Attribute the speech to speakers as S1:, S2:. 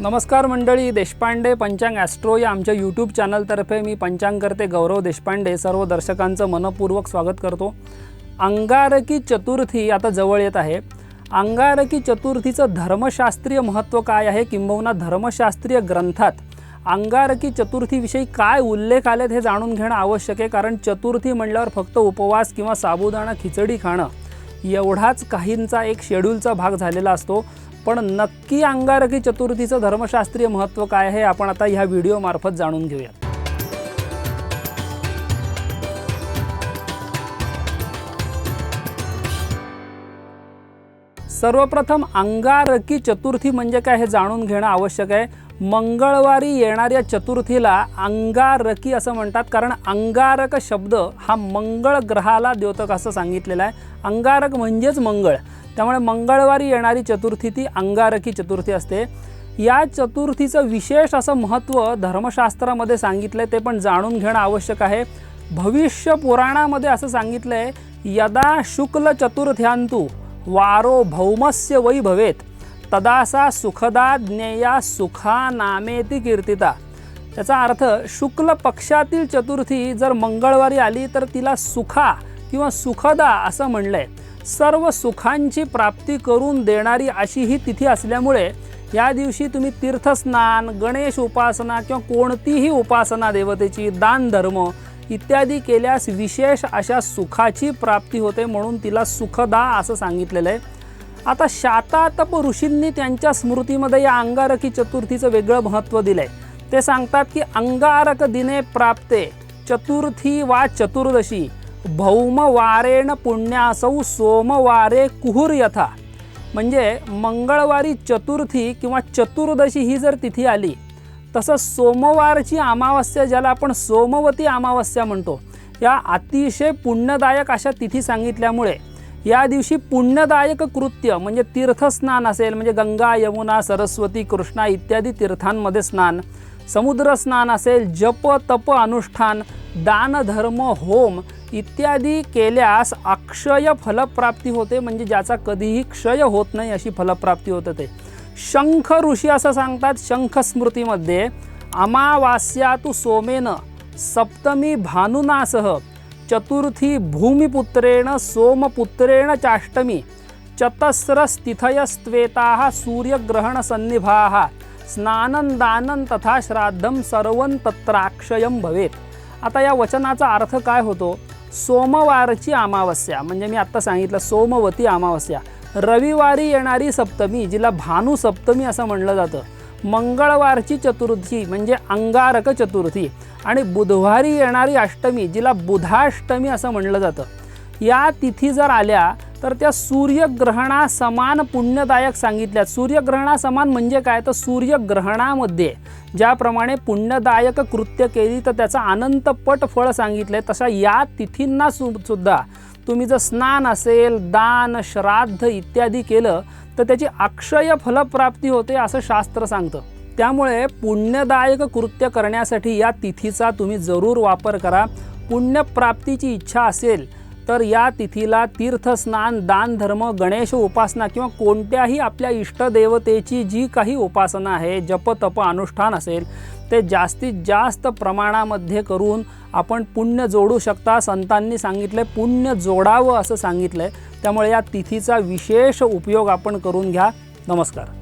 S1: नमस्कार मंडळी देशपांडे पंचांग ॲस्ट्रो या आमच्या यूट्यूब चॅनलतर्फे मी पंचांगकर्ते गौरव देशपांडे सर्व दर्शकांचं मनपूर्वक स्वागत करतो. अंगारकी चतुर्थी आता जवळ येत आहे. अंगारकी चतुर्थीचं धर्मशास्त्रीय महत्त्व काय आहे? किंबहुना धर्मशास्त्रीय ग्रंथात अंगारकी चतुर्थीविषयी काय उल्लेख आलेत हे जाणून घेणं आवश्यक आहे कारण चतुर्थी म्हणल्यावर फक्त उपवास किंवा साबुदाणा खिचडी खाणं एवढाच काहींचा एक शेड्यूलचा भाग झालेला असतो. पण नक्की अंगारकी चतुर्थीचं धर्मशास्त्रीय महत्त्व काय आहे आपण आता ह्या व्हिडिओमार्फत जाणून घेऊयात. सर्वप्रथम अंगारकी चतुर्थी म्हणजे काय हे जाणून घेणं आवश्यक आहे. मंगळवारी येणाऱ्या चतुर्थीला अंगारकी असं म्हणतात कारण अंगारक शब्द हा मंगळ ग्रहाला द्योतक असं सांगितलेला आहे. अंगारक म्हणजेच मंगळ. त्यामुळे मंगळवारी येणारी चतुर्थी ती अंगारकी चतुर्थी असते. या चतुर्थीचं विशेष असं महत्त्व धर्मशास्त्रामध्ये सांगितलं आहे ते पण जाणून घेणं आवश्यक आहे. भविष्य पुराणामध्ये असं सांगितलं आहे यदा शुक्ल चतुर्थ्यांतू वारो भौमस्य वै भवेत तदासा सुखदा ज्ञेया सुखा नामेती कीर्तिता. त्याचा अर्थ शुक्ल पक्षातील चतुर्थी जर मंगळवारी आली तर तिला सुखा किंवा सुखदा असं म्हणलं आहे सर्व सुखांची प्राप्ती करून देणारी अशी ही तिथी असल्यामुळे या दिवशी तुम्ही तीर्थस्नान गणेश उपासना किंवा कोणतीही उपासना देवतेची दान धर्म इत्यादी केल्यास विशेष अशा सुखाची प्राप्ती होते म्हणून तिला सुखदा असं सांगितलेलं आहे. आता शातातप ऋषींनी त्यांच्या स्मृतीमध्ये या अंगारकी चतुर्थीचं वेगळं महत्त्व दिलं आहे ते सांगतात की अंगारक दिने प्राप्ते चतुर्थी वा चतुर्दशी भौमवारेण पुण्यासौ सोमवारे कुहुर यथा. म्हणजे मंगळवारी चतुर्थी किंवा चतुर्दशी ही जर तिथी आली तसं सोमवारची अमावस्या ज्याला आपण सोमवती अमावस्या म्हणतो या अतिशय पुण्यदायक अशा तिथी सांगितल्यामुळे या दिवशी पुण्यदायक कृत्य म्हणजे तीर्थस्नान असेल म्हणजे गंगा यमुना सरस्वती कृष्णा इत्यादी तीर्थांमध्ये स्नान समुद्र स्नान असेल जप तप अनुष्ठान दानधर्म होम इत्यादी केल्यास अक्षय फलप्राप्ती होते म्हणजे ज्याचा कधीही क्षय होत नाही अशी फलप्राप्ती होते ते. शंख ऋषी असं सांगतात शंख स्मृतीमध्ये अमावास्या तू सोमेन सप्तमी भानुनासह चतुर्थी भूमिपुत्रेण सोमपुत्रेण चाष्टमी चतस्रस्तिथयस्त्वेता सूर्यग्रहणसन्निभाः स्नानंदानं तथा श्राद्धं सर्वं तत्राक्षयं भवेत. आता या वचनाचा अर्थ काय होतो? सोमवारची अमावस्या. म्हणजे मी आत्ता सांगितलं सोमवती अमावस्या. रविवारी येणारी सप्तमी जिला भानू सप्तमी असं म्हणलं जातं. मंगळवारची चतुर्थी म्हणजे अंगारक चतुर्थी. आणि बुधवारी येणारी अष्टमी जिला बुधाष्टमी असं म्हणलं जातं. या तिथी जर आल्या तर त्या सूर्यग्रहणा समान पुण्यदायक सांगितल्यात सूर्यग्रहणा समान म्हणजे काय? तर सूर्यग्रहणामध्ये ज्याप्रमाणे पुण्यदायक कृत्य केली तर त्याचा अनंतपट फळ सांगितले तशा या तिथींना सु सुद्धा तुम्ही जर स्नान असेल दान श्राद्ध इत्यादी केलं तर त्याची अक्षय फलप्राप्ती होते असं शास्त्र सांगतं. त्यामुळे पुण्यदायक कृत्य करण्यासाठी या तिथीचा तुम्ही जरूर वापर करा. पुण्यप्राप्तीची इच्छा असेल तर या तिथीला तीर्थस्नान दान धर्म गणेश उपासना किंवा कोणत्याही आपल्या इष्टदेवतेची जी काही उपासना आहे जप तप अनुष्ठान असेल ते जास्तीत जास्त प्रमाणामध्ये करून आपण पुण्य जोडू शकता संतांनी सांगितलं पुण्य जोडावं असं सांगितलं आहे त्यामुळे या तिथीचा विशेष उपयोग आपण करून घ्या. नमस्कार.